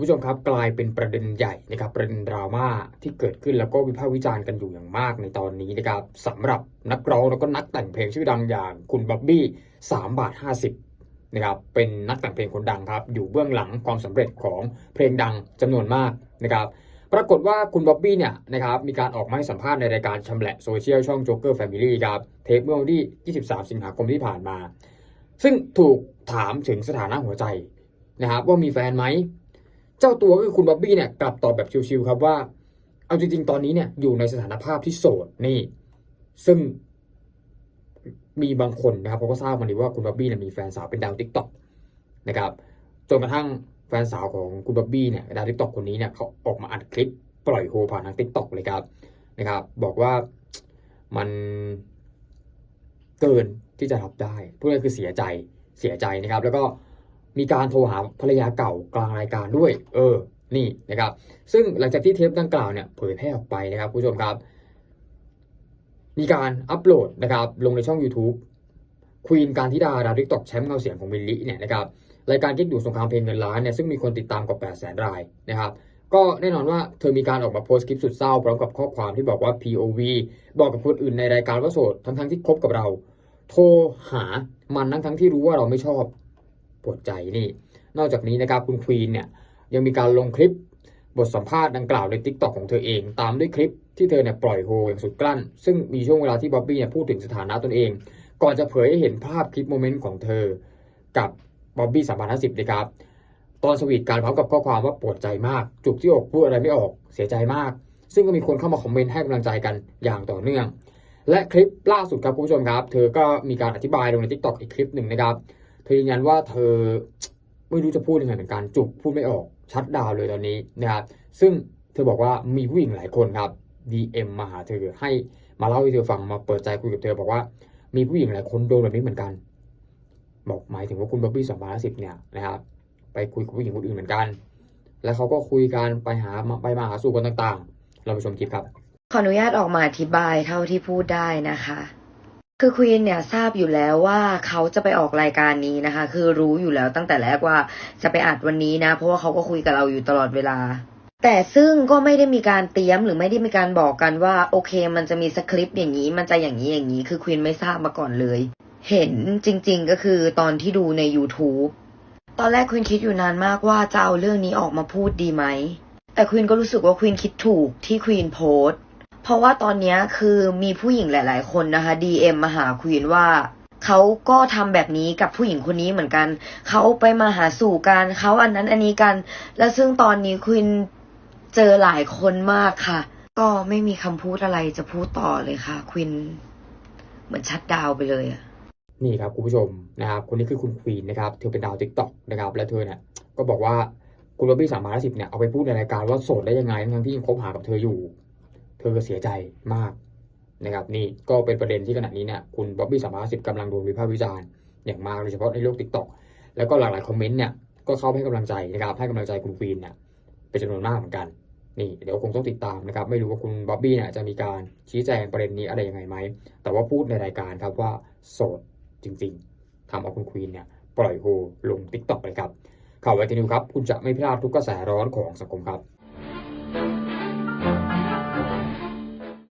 คุณผู้ชมครับกลายเป็นประเด็นใหญ่นะครับประเด็นดราม่าที่เกิดขึ้นแล้วก็วิพากษ์วิจารณ์กันอยู่อย่างมากในตอนนี้นะครับสำหรับนักร้องแล้วก็นักแต่งเพลงชื่อดังอย่างคุณบ๊อบบี้3บาท50นะครับเป็นนักแต่งเพลงคนดังครับอยู่เบื้องหลังความสำเร็จของเพลงดังจำนวนมากนะครับปรากฏว่าคุณบ๊อบบี้เนี่ยนะครับมีการออกมาให้สัมภาษณ์ในรายการชำแหละโซเชียลช่อง Joker Family ครับเทปเมื่อวันที่ 23 สิงหาคมที่ผ่านมา ซึ่งถูกถามถึงสถานะหัวใจนะครับว่ามีแฟนไหม เจ้าตัวก็คือคุณบ๊อบบี้เนี่ยกลับตอบแบบชิวๆครับว่า เอาจริงๆ ตอนนี้เนี่ยอยู่ในสถานภาพที่โสดนี่ ซึ่งมีบางคนนะครับเขาก็ทราบมาดีว่าคุณบ๊อบบี้เนี่ยมีแฟนสาวเป็นดาวทิกต็อกนะครับจนกระทั่งแฟนสาวของคุณบ๊อบบี้เนี่ยดาวทิกต็อกคนนี้เนี่ยเขาออกมาอัดคลิปปล่อยโฮผ่านทางทิกต็อกเลยครับนะครับ บอกว่ามันเกินที่จะรับได้พูดง่ายคือเสียใจเสียใจนะครับ แล้วก็ มีการโทรหาภรรยาเก่ากลางรายการด้วย เออ นี่นะครับ ซึ่งหลังจากที่เทปดังกล่าวเนี่ยเผยแพร่ออกไปนะครับคุณผู้ชมครับ มีการอัปโหลดนะครับ ลงในช่อง YouTube ควีนการทิดาดาวทิกตอกแชมป์เงาเสียงของมิลลิเนี่ยนะครับรายการกิ๊กดูสงครามเพลงเงินล้านเนี่ยซึ่งมีคนติดตามกว่า8 0 0 0 0รายนะครับก็แน่นอนว่าเธอมีการออกมาโพสต์คลิปสุดเศร้าพร้อมกับข้อความที่บอกว่า POV บอกกับคนอื่นในรายการว่าโสดทั้งๆที่คบกับเรา โทรหามันทั้งทั้งที่รู้ว่าเราไม่ชอบ ปวดใจนี่ นอกจากนี้นะครับคุณควีนเนี่ยยังมีการลงคลิปบทสัมภาษณ์ดังกล่าวใน t ิ k t o k ของเธอเอง ตามด้วยคลิปที่เธอเนี่ยปล่อยโฮอย่างสุดกลั้น ซึ่งมีช่วงเวลาที่บ๊อบบี้เนี่ยพูดถึงสถานะตนเอง ก่อนจะเผยให้เห็นภาพคลิปโมเมนต์ของเธอ กับบ๊อบบี้สามพันห้าสิบนะครับ ตอนสวีทการพร้อมกับข้อความว่าปวดใจมาก จุกที่อกพูดอะไรไม่ออกเสียใจมาก ซึ่งก็มีคนเข้ามาคอมเมนต์ให้กำลังใจกันอย่างต่อเนื่อง และคลิปล่าสุดครับคุณผู้ชมครับ เธอก็มีการอธิบายลงใน t ิ k t o k อีกคลิปหนึ่งนะครับ เธอยืนยันว่าเธอไม่รู้จะพูดยังไงเหมือนกันจุกพูดไม่ออกชัดดาวเลยตอนนี้นะครับซึ่งเธอบอกว่ามีผู้หญิงหลายคนครับ DM มาหาเธอให้มาเล่าให้เธอฟังมาเปิดใจคุยกับเธอบอกว่ามีผู้หญิงหลายคนโดนแบบนี้เหมือนกัน บอกหมายถึงว่าคุณบ๊อบบี้สองพันสิบเนี่ยนะครับไปคุยกับผู้หญิงคนอื่นเหมือนกัน แล้วเขาก็คุยกันไปหาไปมาหาสู่กันต่างๆ เราไปชมคลิปครับ ขออนุญาตออกมาอธิบายเท่าที่พูดได้นะคะ คือควีนเนี่ยทราบอยู่แล้วว่าเขาจะไปออกรายการนี้นะคะ คือรู้อยู่แล้วตั้งแต่แรกว่าจะไปอัดวันนี้นะ เพราะว่าเขาก็คุยกับเราอยู่ตลอดเวลา แต่ซึ่งก็ไม่ได้มีการเตรียมหรือไม่ได้มีการบอกกันว่า โอเค มันจะมีสคริปต์อย่างนี้ มันจะอย่างนี้อย่างนี้ คือควีนไม่ทราบมาก่อนเลย เห็นจริง ๆ ก็คือตอนที่ดูใน YouTube ตอนแรกควีนคิดอยู่นานมากว่าจะเอาเรื่องนี้ออกมาพูดดีไหมแต่ควีนก็รู้สึกว่าควีนคิดถูกที่ควีนโพสต์ ราะว่าตอนนี้คือมีผู้หญิงหลาย ๆ คนนะคะ DM มาหาควีนว่าเขาก็ทำแบบนี้กับผู้หญิงคนนี้เหมือนกัน เขาไปมาหาสู่กันเขาอันนั้นอันนี้กัน แล้วซึ่งตอนนี้ควีนเจอหลายคนมากค่ะ ก็ไม่มีคำพูดอะไรจะพูดต่อเลยค่ะควีนเหมือนชัดดาวไปเลยอะนี่ครับคุณผู้ชมนะครับคนนี้คือคุณควีนนะครับเธอเป็นดาวทิกตอกนะครับและเธอเนี่ยก็บอกว่าคุณบ๊อบบี้สามพันสิบเนี่ยเอาไปพูดในรายการว่าโสดได้ยังไงทั้งที่ยังคบหากับเธออยู่ เธอก็เสียใจมากนะครับนี่ก็เป็นประเด็นที่ขณะนี้เนี่ยคุณบ๊อบบี้สามพันสิบกำลังโดนวิพากษ์วิจารณ์อย่างมากโดยเฉพาะในโลกทิกต็อกแล้วก็หลากหลายคอมเมนต์เนี่ยก็เข้าไปให้กำลังใจนะครับให้กำลังใจคุณควีนเนี่ยเป็นจำนวนมากเหมือนกันนี่เดี๋ยวคงต้องติดตามนะครับไม่รู้ว่าคุณบ๊อบบี้เนี่ยจะมีการชี้แจงประเด็นนี้อะไรยังไงไหมแต่ว่าพูดในรายการครับว่าโสดจริงๆทำเอาคุณควีนเนี่ยปล่อยโฮลงติ๊กต็อกเลยครับข่าวไวทีนิวครับคุณจะไม่พลาดทุกกระแสร้อนของสังคมครับ